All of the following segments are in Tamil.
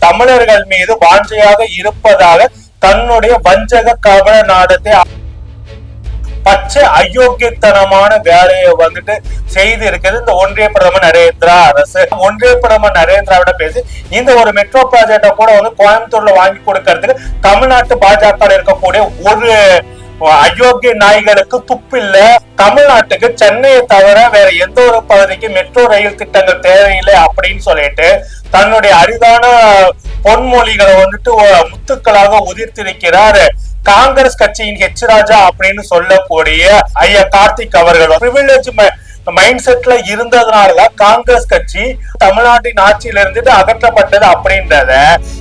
தமிழர்கள் மீது வாஞ்சையாக இருப்பதாக தன்னுடைய வஞ்சக கபல நாடத்தை பச்சை அயோக்கியத்தனமான வேலையை வந்துட்டு செய்து இருக்கிறது இந்த ஒன்றிய பிரதமர் நரேந்திரா அரசு. ஒன்றிய பிரதமர் நரேந்திராவிட பேசி இந்த ஒரு மெட்ரோ ப்ராஜெக்டை கூட வந்து கோயம்புத்தூர்ல வாங்கி கொடுக்கறதுக்கு தமிழ்நாட்டு பாஜக இருக்கக்கூடிய ஒரு அயோக்கிய நாய்களுக்கு துப்பில்ல. தமிழ்நாட்டுக்கு சென்னையை தவிர வேற எந்த ஒரு பகுதிக்கு மெட்ரோ ரயில் திட்டங்கள் தேவையில்லை அப்படின்னு சொல்லிட்டு தன்னுடைய அரிதான பொன்மொழிகளை வந்துட்டு முத்துக்களாக உதிர்த்திருக்கிறார். காங்கிரஸ் கட்சியின் ஹெச் ராஜா அப்படின்னு சொல்லக்கூடிய ஐயா கார்த்திக் அவர்கள். பிரிவிலேஜ் மைண்ட் செட்ல இருந்ததுனாலதான் காங்கிரஸ் கட்சி தமிழ்நாட்டின் ஆட்சியில இருந்துட்டு அகற்றப்பட்டது அப்படின்றத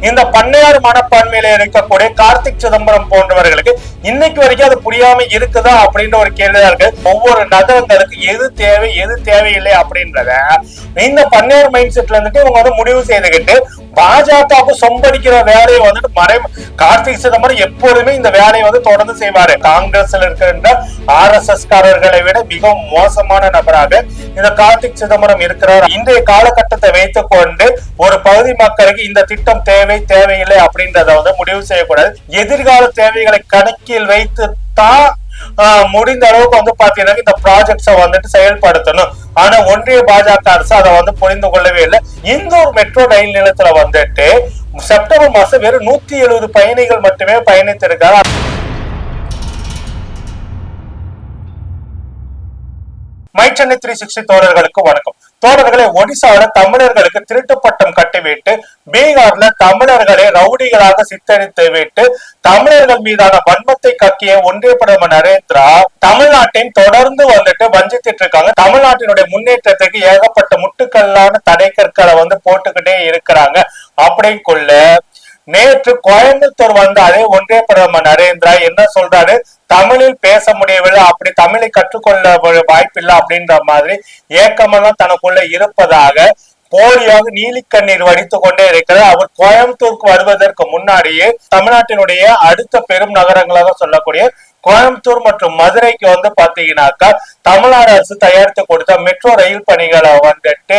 இந்த பண்ணையார் மனப்பான்மையில இருக்கக்கூடிய கார்த்திக் சிதம்பரம் போன்றவர்களுக்கு இன்னைக்கு வரைக்கும் அது புரியாம இருக்குதா அப்படின்ற ஒரு கேள்விதான் இருக்கு. ஒவ்வொரு நகரங்களுக்கு எது தேவை எது தேவையில்லை அப்படின்றத இந்த பண்ணையார் மைண்ட் செட்ல இருந்துட்டு இவங்க வந்து முடிவு செய்துகிட்டு பாஜகவுக்கு சொம்படிக்கிற வேலையை வந்துட்டு மறை கார்த்திக் சிதம்பரம் எப்போதுமே இந்த வேலையை வந்து தொடர்ந்து செய்வாரு. காங்கிரஸ்ல இருக்கின்ற ஆர் எஸ் எஸ் காரர்களை விட மிகவும் மோசமான நபர் நபராக இந்த கார்த்திக் சிதம்பரம் இருக்கிறார். இன்றைய காலகட்டத்தை வைத்துக் கொண்டு ஒரு பகுதி மக்களுக்கு இந்த திட்டம் தேவை தேவையில்லை அப்படின்றத வந்து முடிவு செய்யக்கூடாது. எதிர்கால தேவைகளை கணக்கில் வைத்து தான் முடிந்த அளவுக்கு வந்து பாத்தீங்கன்னா இந்த ப்ராஜெக்ட்ஸை வந்துட்டு செயல்படுத்தணும். ஆனா ஒன்றிய பாஜக அரசு அதை வந்து புரிந்து கொள்ளவே இல்லை. இந்தூர் மெட்ரோ ரயில் நிலையத்துல வந்துட்டு செப்டம்பர் மாசம் வெறும் நூத்தி எழுபது பயணிகள் மட்டுமே பயணித்திருக்காரு மை சென்னை த்ரீ சிக்ஸ்டி தோழர்களுக்கு வணக்கம். தோழர்களே ஒடிசாவில தமிழர்களுக்கு திருட்டு பட்டம் கட்டிவிட்டு பீகார்ல தமிழர்களை ரவுடிகளாக சித்தரித்து விட்டு தமிழர்கள் மீதான வன்மத்தை கக்கிய ஒன்றிய பிரதமர் நரேந்திரா தமிழ்நாட்டின் தொடர்ந்து வந்துட்டு வஞ்சித்திட்டு இருக்காங்க தமிழ்நாட்டினுடைய முன்னேற்றத்துக்கு ஏகப்பட்ட முட்டுக்கல்லான தடை கற்களை வந்து போட்டுக்கிட்டே இருக்கிறாங்க. அப்படிங்குள்ள நேற்று கோயம்புத்தூர் வந்த அதே ஒன்றிய பிரதமர் நரேந்திரா என்ன சொல்றாரு? தமிழில் பேச முடியவில்லை. அப்படி தமிழை கற்றுக்கொள்ள வாய்ப்பில்லை அப்படின்ற மாதிரி ஏக்கமெல்லாம் தனக்குள்ள இருப்பதாக போலியாக நீலிக்கண்ணீர் வடித்துக் கொண்டே இருக்கிறார். அவர் கோயம்புத்தூருக்கு வருவதற்கு முன்னாடியே தமிழ்நாட்டினுடைய அடுத்த பெரும் நகரங்களாக சொல்லக்கூடிய கோயம்புத்தூர் மற்றும் மதுரைக்கு வந்து பாத்தீங்கன்னாக்கா தமிழ்நாடு அரசு தயாரித்து கொடுத்த மெட்ரோ ரயில் பணிகளை வந்துட்டு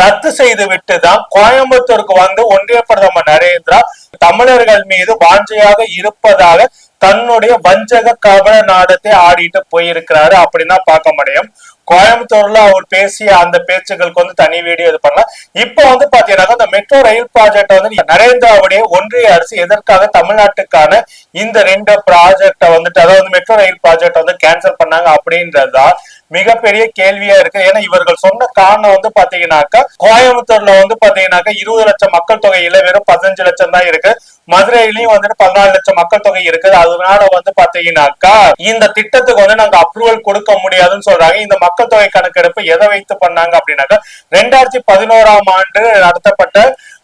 ரத்து செய்து விட்டு தான் கோயம்புத்தூருக்கு வந்து ஒன்றிய பிரதமர் நரேந்திரா தமிழர்கள் மீது வாஞ்சையாக இருப்பதாக தன்னுடைய வஞ்சக கபல நாடத்தை ஆடிட்டு போயிருக்கிறாரு அப்படின்னா பார்க்க முடியும். கோயம்புத்தூர்ல அவர் பேசிய அந்த பேச்சுகளுக்கு வந்து தனி வீடியோ இது பண்ணலாம். இப்போ வந்து பாத்தீங்கன்னா இந்த மெட்ரோ ரயில் ப்ராஜெக்ட் வந்து நரேந்திராவுடைய ஒன்றிய அரசு எதற்காக தமிழ்நாட்டுக்கான இந்த ரெண்டு ப்ராஜெக்ட வந்துட்டு அதாவது மெட்ரோ ரயில் ப்ராஜெக்ட் வந்து கேன்சல் பண்ணாங்க அப்படின்றதா மிகப்பெரிய கேள்வியா இருக்கு. ஏன்னா இவர்கள் சொன்ன காரணம் வந்து பாத்தீங்கன்னாக்கா கோயம்புத்தூர்ல வந்து பாத்தீங்கன்னாக்கா இருபது லட்சம் மக்கள் தொகையில வெறும் பதினஞ்சு லட்சம் தான் இருக்கு. மதுரையிலயும் வந்துட்டு பதினாலு லட்சம் மக்கள் தொகை இருக்குது. அதனால வந்து பாத்தீங்கன்னாக்கா இந்த திட்டத்துக்கு வந்து நாங்க அப்ரூவல் கொடுக்க முடியாதுன்னு சொல்றாங்க. இந்த மக்கள் தொகை கணக்கெடுப்பு எதை வைத்து பண்ணாங்க அப்படின்னாக்கா ரெண்டாயிரத்தி பதினோராம் ஆண்டு நடத்தப்பட்ட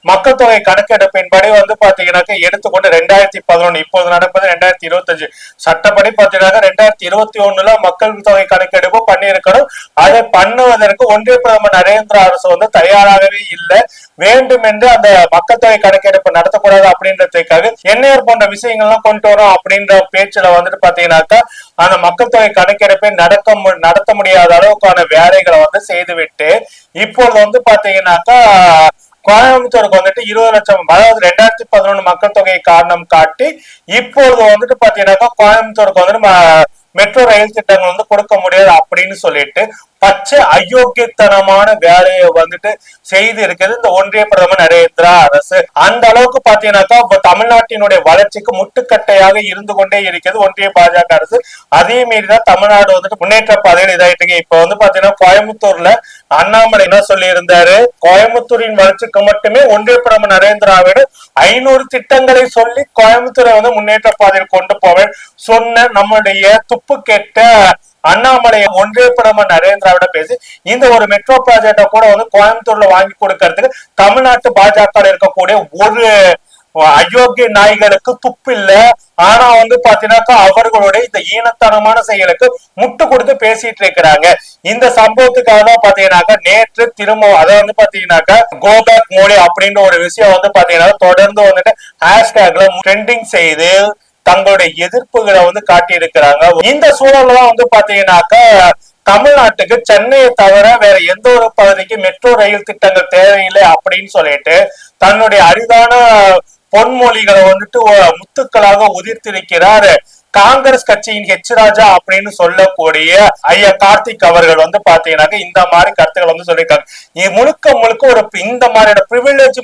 மக்கள் தொகை கணக்கெடுப்பின்படி வந்து பாத்தீங்கன்னாக்கா எடுத்துக்கொண்டு ரெண்டாயிரத்தி பதினொன்னு இப்போது நடப்பது ரெண்டாயிரத்தி இருபத்தஞ்சு. சட்டப்படி பாத்தீங்கன்னா ரெண்டாயிரத்தி இருபத்தி ஒண்ணுல மக்கள் தொகை கணக்கெடுப்பு பண்ணியிருக்கணும். அதை பண்ணுவதற்கு ஒன்றிய பிரதமர் நரேந்திர அரசு வந்து தயாராகவே இல்லை. வேண்டும் என்று அந்த மக்கள் தொகை கணக்கெடுப்பு நடத்தக்கூடாது அப்படின்றதுக்காக என்ஐஆர் போன்ற விஷயங்கள்லாம் கொண்டு வரோம் அப்படின்ற பேச்சுல வந்துட்டு பாத்தீங்கன்னாக்கா அந்த மக்கள் தொகை கணக்கெடுப்பை நடக்க மு- நடத்த முடியாத அளவுக்கான வேலைகளை வந்து செய்துவிட்டு இப்பொழுது வந்து பாத்தீங்கன்னாக்கா கோயம்புத்தூருக்கு வந்துட்டு இருபது லட்சம் அதாவது ரெண்டாயிரத்தி பதினொன்று மக்கள் தொகை காரணம் காட்டி இப்பொழுது வந்துட்டு பாத்தீங்கன்னாக்கா கோயம்புத்தூருக்கு வந்துட்டு மெட்ரோ ரயில் திட்டங்கள் வந்து கொடுக்க முடியாது அப்படின்னு சொல்லிட்டு பச்சை அயோக்கியத்தனமான வேலையை வந்துட்டு செய்து இருக்கிறது இந்த ஒன்றிய பிரதமர் நரேந்திரா அரசு. அந்த அளவுக்கு பாத்தீங்கன்னாக்கா தமிழ்நாட்டினுடைய வளர்ச்சிக்கு முட்டுக்கட்டையாக இருந்து கொண்டே இருக்கிறது ஒன்றிய பாஜக அரசு. அதே மீறிதான் தமிழ்நாடு வந்துட்டு முன்னேற்ற பாதையில் இதாயிட்டு இப்ப வந்து பாத்தீங்கன்னா கோயம்புத்தூர்ல அண்ணாமலை என்ன சொல்லி இருந்தாரு கோயம்புத்தூரின் வளர்ச்சிக்கு மட்டுமே ஒன்றிய பிரதமர் நரேந்திராவிடம் ஐநூறு திட்டங்களை சொல்லி கோயம்புத்தூரை வந்து முன்னேற்ற பாதையில் கொண்டு போவேன் சொன்ன நம்முடைய துப்பு கெட்ட அண்ணாமலை ஒன்றிய பிரதமர் நரேந்திராவிட பேசி இந்த ஒரு மெட்ரோ ப்ராஜெக்ட கூட வந்து கோயம்புத்தூர்ல வாங்கி கொடுக்கறதுக்கு தமிழ்நாட்டு பாஜக இருக்கக்கூடிய ஒரு அயோக்கிய நாய்களுக்கு துப்பில்ல ஆனா வந்து பாத்தீங்கன்னாக்கா அவர்களுடைய இந்த ஈனத்தனமான செயலுக்கு முட்டு கொடுத்து பேசிட்டு இருக்கிறாங்க. இந்த சம்பவத்துக்காக தான் பாத்தீங்கன்னாக்கா நேற்று திரும்ப அதை வந்து பாத்தீங்கன்னாக்கா கோபேக் மோடி அப்படின்ற ஒரு விஷயம் வந்து பாத்தீங்கன்னா தொடர்ந்து வந்துட்டு ஹேஷ்டேக்ல ட்ரெண்டிங் செய்து தங்களுடைய எதிர்ப்புகளை வந்து காட்டி இருக்கிறாங்க இந்த சூழல்ல வந்து பாத்தீங்கன்னாக்கா தமிழ்நாட்டுக்கு சென்னையை தவிர வேற எந்த ஒரு பகுதிக்கு மெட்ரோ ரயில் திட்டங்கள் தேவையில்லை அப்படின்னு சொல்லிட்டு தன்னுடைய அரிதான பொன்மொழிகளை வந்துட்டு முத்துக்களாக உதிர்த்திருக்கிறார். காங்கிரஸ் கட்சியின் ஹெச் ராஜா அப்படின்னு சொல்லக்கூடிய ஐயா கார்த்திக் அவர்கள் வந்து பாத்தீங்கன்னாக்க இந்த மாதிரி கருத்துக்கள் வந்து சொல்லியிருக்காங்க. முழுக்க முழுக்க ஒரு இந்த மாதிரியான பிரிவிலேஜ்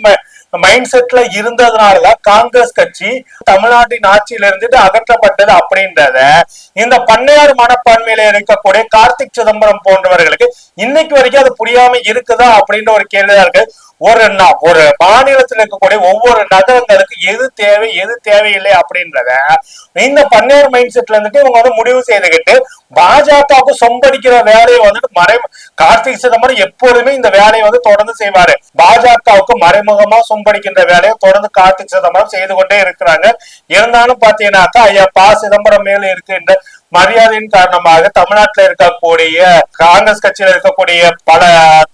மைண்ட் செட்ல இருந்ததுனாலதான் காங்கிரஸ் கட்சி தமிழ்நாட்டின் ஆட்சியில இருந்துட்டு அகற்றப்பட்டது அப்படின்றத இந்த பண்ணையார் மனப்பான்மையில இருக்கக்கூடிய கார்த்திக் சிதம்பரம் போன்றவர்களுக்கு இன்னைக்கு வரைக்கும் அது புரியாம இருக்குதா அப்படின்ற ஒரு கேள்விதான் இருக்கு. ஒரு ந- ஒரு மாநிலத்தில் இருக்கக்கூடிய ஒவ்வொரு நகரங்களுக்கு எது தேவை எது தேவையில்லை அப்படின்றத இந்த பன்னேர் மைண்ட் செட்ல இருந்துட்டு இவங்க வந்து முடிவு செய்துக்கிட்டு பாஜகவுக்கு சொம்படிக்கிற வேலையை வந்துட்டு மறை கார்த்திக் சிதம்பரம் எப்பொழுதுமே இந்த வேலையை வந்து தொடர்ந்து செய்வாரு. பாஜகவுக்கு மறைமுகமா சொம்படிக்கின்ற வேலையை தொடர்ந்து கார்த்திக் சிதம்பரம் செய்து கொண்டே இருக்கிறாங்க. இருந்தாலும் பாத்தீங்கன்னாக்கா ஐயா பா சிதம்பரம் மேல இருக்கின்ற மரியாதையின் காரணமாக தமிழ்நாட்டில் இருக்கக்கூடிய காங்கிரஸ் கட்சியில் இருக்கக்கூடிய பல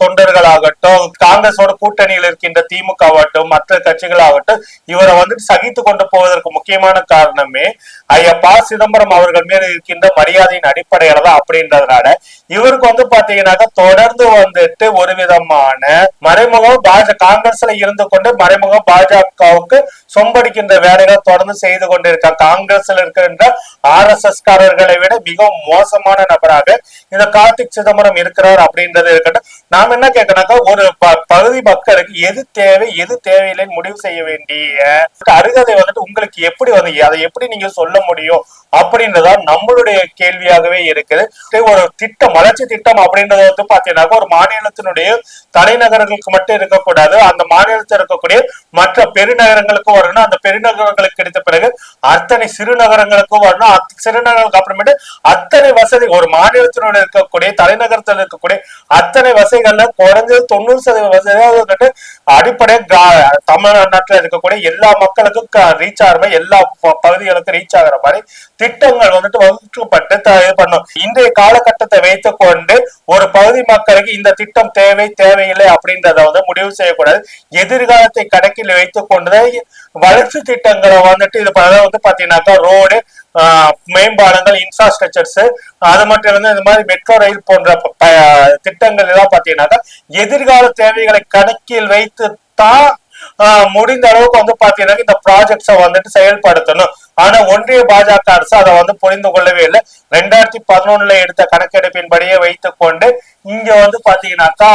தொண்டர்களாகட்டும் காங்கிரஸோட கூட்டணியில் இருக்கின்ற திமுக ஆகட்டும் மற்ற கட்சிகளாகட்டும் இவரை வந்துட்டு சகித்து கொண்டு போவதற்கு முக்கியமான காரணமே ஐயா ப சிதம்பரம் அவர்கள் மேல் இருக்கின்ற மரியாதையின் அடிப்படையில தான் அப்படின்றதுனால இவருக்கு வந்து பாத்தீங்கன்னாக்கா தொடர்ந்து வந்துட்டு ஒரு விதமான மறைமுகம் பாஜக காங்கிரஸ்ல இருந்து கொண்டு மறைமுகம் பாஜகவுக்கு சொம்படிக்கின்ற வேலைகளை தொடர்ந்து செய்து கொண்டிருக்காங்க காங்கிரஸ்ல இருக்கின்ற ஆர் எஸ் எஸ் காரர்கள் விட மிகவும் மோசமான நபராக இந்த கார்த்திக் சிதம்பரம் இருக்கிறார் அப்படின்றது இருக்கட்டும். நாம என்ன கேட்கணாக்கா ஒரு பகுதி மக்களுக்கு எது தேவை எது தேவையில்லைன்னு முடிவு செய்ய வேண்டிய அருகதை வந்துட்டு உங்களுக்கு எப்படி வந்து அதை எப்படி நீங்க சொல்ல முடியும் அப்படின்றதா நம்மளுடைய கேள்வியாகவே இருக்குது. ஒரு திட்டம் வளர்ச்சி திட்டம் அப்படின்றது வந்து பாத்தீங்கன்னா ஒரு மாநிலத்தினுடைய தலைநகரங்களுக்கு மட்டும் இருக்கக்கூடாது. அந்த மாநிலத்தில் இருக்கக்கூடிய மற்ற பெருநகரங்களுக்கும் வரணும். அந்த பெருநகரங்களுக்கு கிடைத்த பிறகு அத்தனை சிறு நகரங்களுக்கும் வரணும். சிறு நகரங்களுக்கு அப்புறமேட்டு அத்தனை வசதி ஒரு மாநிலத்தினுடைய இருக்கக்கூடிய தலைநகரத்தில் இருக்கக்கூடிய அத்தனை வசதிகள்ல குறைஞ்சது தொண்ணூறு சதவீத வசதி வந்துட்டு அடிப்படை தமிழ்நாட்டுல இருக்கக்கூடிய எல்லா மக்களுக்கும் ரீச் ஆகிற மாதிரி எல்லா பகுதிகளுக்கும் ரீச் ஆகுற மாதிரி திட்டங்கள் வந்துட்டு வகுக்கப்பட்டு த- இது பண்ணும் இன்றைய காலகட்டத்தை வைத்து கொண்டு ஒரு பகுதி மக்களுக்கு இந்த திட்டம் தேவை தேவையில்லை அப்படின்றத வந்து முடிவு செய்யக்கூடாது. எதிர்காலத்தை கணக்கில் வைத்து கொண்டுதான் வளர்ச்சி திட்டங்களை வந்துட்டு இது பண்ண வந்து பாத்தீங்கன்னாக்கா ரோடு மேம்பாலங்கள் இன்ஃப்ராஸ்ட்ரக்சர்ஸ் அது மட்டும் இல்லாமல் இந்த மாதிரி மெட்ரோ ரயில் போன்ற ப- திட்டங்கள் எல்லாம் பாத்தீங்கன்னாக்கா எதிர்கால தேவைகளை கணக்கில் வைத்து தான் முடிந்த அளவுக்கு வந்து பாத்தீங்கன்னா இந்த ப்ராஜெக்ட்ஸை வந்துட்டு செயல்படுத்தணும். ஆனா ஒன்றிய பாஜக அரசு அதை வந்து புரிந்து கொள்ளவே இல்லை. ரெண்டாயிரத்தி பதினொன்னுல எடுத்த கணக்கெடுப்பின்படியே வைத்துக் கொண்டு இங்க வந்து பாத்தீங்கன்னாக்கா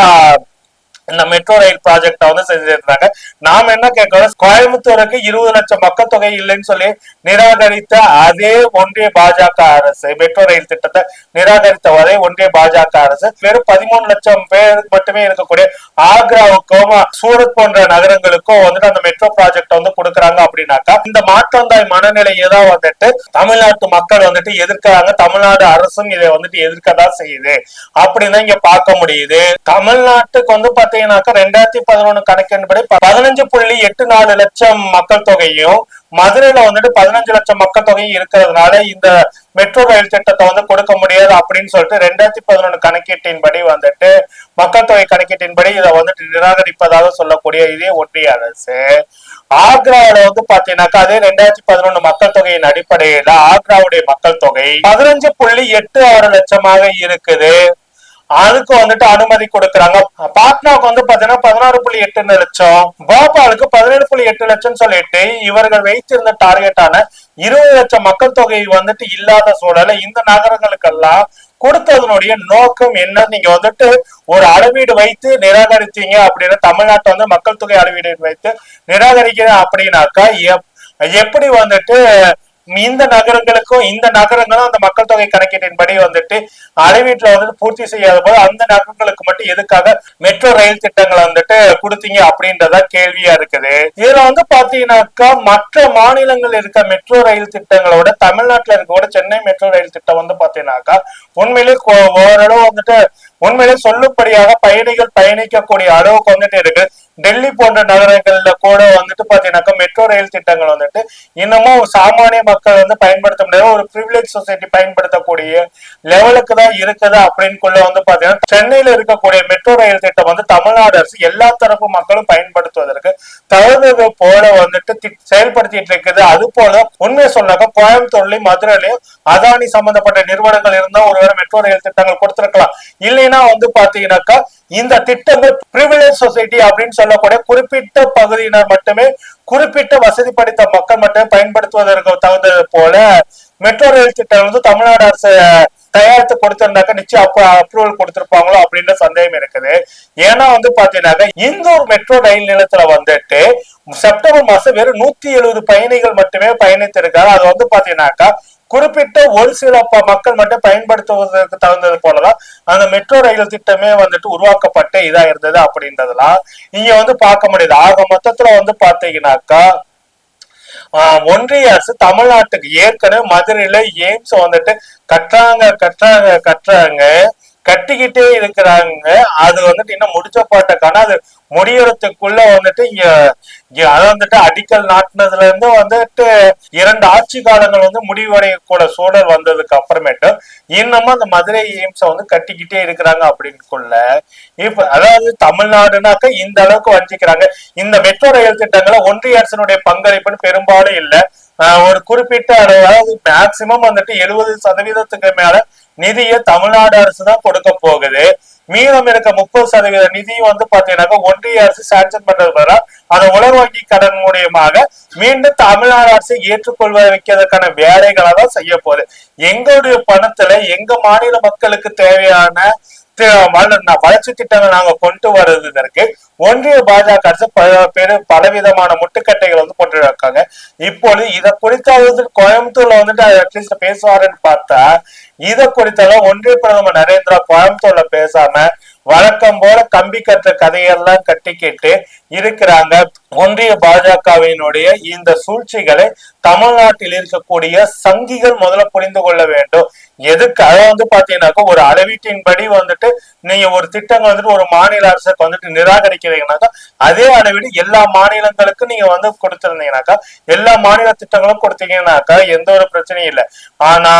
இந்த மெட்ரோ ரயில் ப்ராஜெக்ட வந்து செஞ்சிருந்தாங்க நாம என்ன கேட்கிறோம்? கோயம்புத்தூருக்கு இருபது லட்சம் மக்கள் தொகை இல்லைன்னு சொல்லி நிராகரித்த அதே ஒன்றிய பாஜக அரசு மெட்ரோ ரயில் திட்டத்தை நிராகரித்த அதே ஒன்றிய பாஜக அரசு வெறும் பதிமூணு லட்சம் பேருக்கு மட்டுமே இருக்கக்கூடிய ஆக்ராவுக்கும் சூரத் போன்ற நகரங்களுக்கும் வந்துட்டு அந்த மெட்ரோ ப்ராஜெக்ட் வந்து கொடுக்குறாங்க அப்படின்னாக்கா இந்த மாற்றந்தாய் மனநிலையை தான் வந்துட்டு தமிழ்நாட்டு மக்கள் வந்துட்டு எதிர்க்கிறாங்க. தமிழ்நாடு அரசும் இதை வந்துட்டு எதிர்க்கதான் செய்யுது. அப்படின்னு இங்க பார்க்க முடியுது. தமிழ்நாட்டுக்கு வந்து பார்த்தீங்கன்னாக்கா ரெண்டாயிரத்தி பதினொன்னு கணக்கின்படி பதினஞ்சு புள்ளி எட்டு நாலு லட்சம் மக்கள் தொகையும் மதுரையில வந்துட்டு பதினஞ்சு லட்சம் மக்கள் தொகையும் இருக்கிறதுனால இந்த மெட்ரோ ரயில் திட்டத்தை வந்து கொடுக்க முடியாது அப்படின்னு சொல்லிட்டு ரெண்டாயிரத்தி பதினொன்று கணக்கீட்டின்படி வந்துட்டு மக்கள் தொகை கணக்கீட்டின்படி இதை வந்துட்டு நிராகரிப்பதாக சொல்லக்கூடிய இதே ஒன்றிய அரசு. ஆக்ராவில வந்து பாத்தீங்கன்னாக்கா அதே ரெண்டாயிரத்தி பதினொன்று மக்கள் தொகையின் அடிப்படையில ஆக்ராவுடைய மக்கள் தொகை பதினஞ்சு புள்ளி எட்டு ஆறு லட்சமாக இருக்குது. அதுக்கு வந்துட்டு அனுமதி கொடுக்குறாங்க. பாட்னாவுக்கு வந்து பாத்தீங்கன்னா பதினாறு புள்ளி எட்டு லட்சம் போபாலுக்கு பதினேழு புள்ளி எட்டு லட்சம் சொல்லிட்டு இவர்கள் வைத்திருந்த டார்கெட்டான இருபது லட்சம் மக்கள் தொகை வந்துட்டு இல்லாத சூழல இந்த நகரங்களுக்கெல்லாம் கொடுத்ததனுடைய நோக்கம் என்ன? நீங்க வந்துட்டு ஒரு அளவீடு வைத்து நிராகரித்தீங்க அப்படின்னா தமிழ்நாட்டை வந்து மக்கள் தொகை அளவீடு வைத்து நிராகரிக்கிறேன் அப்படின்னாக்கா எப்- எப்படி வந்துட்டு இந்த நகரங்களுக்கும் இந்த நகரங்களும் அந்த மக்கள் தொகை கணக்கீட்டின்படி வந்துட்டு அளவீட்டுல வந்துட்டு பூர்த்தி செய்யாத போது அந்த நகரங்களுக்கு மட்டும் எதுக்காக மெட்ரோ ரயில் திட்டங்களை வந்துட்டு கொடுத்தீங்க அப்படின்றதா கேள்வியா இருக்குது. இதுல வந்து பாத்தீங்கன்னாக்கா மற்ற மாநிலங்கள் இருக்க மெட்ரோ ரயில் திட்டங்களோட தமிழ்நாட்டுல இருக்க கூட சென்னை மெட்ரோ ரயில் திட்டம் வந்து பாத்தீங்கன்னாக்கா உண்மையிலே ஓரளவு வந்துட்டு உண்மையிலே சொல்லும்படியாக பயணிகள் பயணிக்கக்கூடிய அளவுக்கு வந்துட்டு இருக்கு. டெல்லி போன்ற நகரங்கள்ல கூட வந்துட்டு பாத்தீங்கன்னாக்கா மெட்ரோ ரயில் திட்டங்கள் வந்துட்டு இன்னமும் சாமானிய மக்கள் வந்து பயன்படுத்த முடியாத ஒரு ப்ரிவிலேஜ் சொசைட்டி பயன்படுத்தக்கூடிய லெவலுக்கு தான் இருக்குது அப்படின்னு வந்து பாத்தீங்கன்னா சென்னையில இருக்கக்கூடிய மெட்ரோ ரயில் திட்டம் வந்து தமிழ்நாடு அரசு எல்லா தரப்பு மக்களும் பயன்படுத்துவதற்கு தகுந்தது போல வந்துட்டு செயல்படுத்திட்டு இருக்குது. அது போல உண்மையை சொன்னாக்க கோயம்புத்தூர்லயும் மதுரையிலயும் அதானி சம்பந்தப்பட்ட நிறுவனங்கள் இருந்தா ஒருவேளை மெட்ரோ ரயில் திட்டங்கள் கொடுத்திருக்கலாம். மெயினா வந்து பாத்தீங்கன்னாக்கா இந்த திட்டங்கள் பிரிவிலேஜ் சொசைட்டி அப்படின்னு சொல்லக்கூடிய குறிப்பிட்ட பகுதியினர் மட்டுமே குறிப்பிட்ட வசதி படைத்த மக்கள் மட்டுமே பயன்படுத்துவதற்கு தகுந்தது போல மெட்ரோ ரயில் திட்டம் வந்து தமிழ்நாடு அரசு தயாரித்து கொடுத்திருந்தாக்க நிச்சயம் அப்ப அப்ரூவல் கொடுத்திருப்பாங்களோ அப்படின்னு சந்தேகம் இருக்குது. ஏன்னா வந்து பாத்தீங்கன்னாக்கா இந்தூர் மெட்ரோ ரயில் நிலையத்துல வந்துட்டு செப்டம்பர் மாசம் வெறும் நூத்தி எழுபது பயணிகள் மட்டுமே பயணித்திருக்காரு அது வந்து பாத்தீங்கன்னாக்கா குறிப்பிட்ட ஒரு சில மக்கள் மட்டும் பயன்படுத்துவதற்கு தகுந்தது போலதான் அந்த மெட்ரோ ரயில் திட்டமே வந்துட்டு உருவாக்கப்பட்ட இதா இருந்தது அப்படின்றதெல்லாம் இங்க வந்து பார்க்க முடியுது. ஆக மொத்தத்துல வந்து பாத்தீங்கன்னாக்கா ஆஹ் ஒன்றிய அரசு தமிழ்நாட்டுக்கு ஏற்கனவே மதுரையில எய்ம்ஸ் வந்துட்டு கட்டுறாங்க கட்டுறாங்க கட்டுறாங்க. கட்டிக்கிட்டே இருக்கிறாங்க. அது வந்துட்டு இன்னும் முடிச்ச பாட்டக்கான அது முடியறதுக்குள்ள வந்துட்டு இங்க அது வந்துட்டு அடிக்கல் நாட்டினதுல இருந்து வந்துட்டு இரண்டு ஆட்சி காலங்கள் வந்து முடிவடையக்கூட சூழல் வந்ததுக்கு அப்புறமேட்டு இன்னமும் அந்த மதுரை எய்ம்ஸ வந்து கட்டிக்கிட்டே இருக்கிறாங்க அப்படின்னுக்குள்ள இப்ப அதாவது தமிழ்நாடுனாக்க இந்த அளவுக்கு வஞ்சிக்கிறாங்க. இந்த மெட்ரோ ரயில் திட்டங்களை ஒன்றிய அரசனுடைய பங்களிப்புன்னு பெரும்பாலும் இல்ல. ஆஹ் ஒரு குறிப்பிட்ட அளவு, அதாவது மேக்சிமம் வந்துட்டு எழுபது சதவீதத்துக்கு மேல நிதியை தமிழ்நாடு அரசு தான் கொடுக்க போகுது. மீதம் இருக்க முப்பது சதவீத நிதியும் வந்து பாத்தீங்கன்னாக்கா ஒன்றிய அரசு சாங்ஷன் பண்றது பதிலா அந்த உலர் வங்கி கடன் மூலியமாக மீண்டும் தமிழ்நாடு அரசு ஏற்றுக்கொள்வதை வைக்கிறதுக்கான வேலைகளை தான் செய்ய போகுது. எங்களுடைய பணத்துல எங்க மாநில மக்களுக்கு தேவையான வளர்ச்சி திட்டங்கள் நாங்க கொண்டு வருவதற்கு ஒன்றிய பாஜக அரசு பல பெரு பலவிதமான முட்டுக்கட்டைகள் வந்து கொண்டு இருக்காங்க இப்பொழுது இதை குறித்தாவது கோயம்புத்தூர்ல வந்துட்டு அட்லீஸ்ட் பேசுவாருன்னு பார்த்தா இதை குறித்தெல்லாம் ஒன்றிய பிரதமர் நரேந்திரா கோயம்புத்தூர்ல பேசாம வழக்கம் போல கம்பி கட்டுற கதையெல்லாம் கட்டிக்கிட்டு இருக்கிறாங்க. ஒன்றிய பாஜகவினுடைய இந்த சூழ்ச்சிகளை தமிழ்நாட்டில் இருக்கக்கூடிய சங்கிகள் முதல்ல புரிந்து கொள்ள வேண்டும். எதுக்கு? அதை வந்து பாத்தீங்கன்னாக்கா ஒரு அளவீட்டின்படி வந்துட்டு நீங்க ஒரு திட்டங்கள் வந்துட்டு ஒரு மாநில அரசுக்கு வந்துட்டு நிராகரிக்கிறீங்கனாக்கா அதே அளவீடு எல்லா மாநிலங்களுக்கும் நீங்க வந்து கொடுத்திருந்தீங்கன்னாக்கா எல்லா மாநில திட்டங்களும் கொடுத்தீங்கன்னாக்கா எந்த ஒரு பிரச்சனையும் இல்லை. ஆனா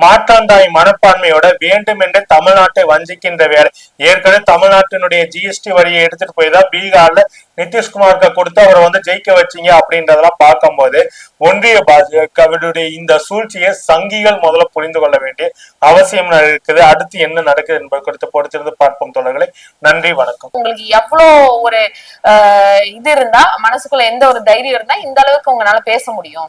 மாற்றாந்தாய் மனப்பான்மையோட வேண்டும் என்று தமிழ்நாட்டை வஞ்சிக்கின்ற வேலை. ஏற்கனவே தமிழ்நாட்டினுடைய ஜிஎஸ்டி வரியை எடுத்துட்டு போய் தான் பீகார்ல நிதிஷ்குமாருக்கு கொடுத்து அவரை வந்து ஜெயிக்க வச்சீங்க அப்படின்றதெல்லாம் பார்க்கும்போது ஒன்றிய பாஜகவினுடைய இந்த சூழ்ச்சியை சங்கிகள் முதல்ல புரிந்து கொள்ள வேண்டிய அவசியம் இருக்குது. அடுத்து என்ன நடக்குது என்பது குறித்து பொறுத்திருந்து பார்ப்போம் தொடர்களை நன்றி வணக்கம். உங்களுக்கு எவ்வளோ ஒரு ஆஹ், இது இருந்தா மனசுக்குள்ள எந்த ஒரு தைரியம் இருந்தா இந்த அளவுக்கு உங்களால பேச முடியும்.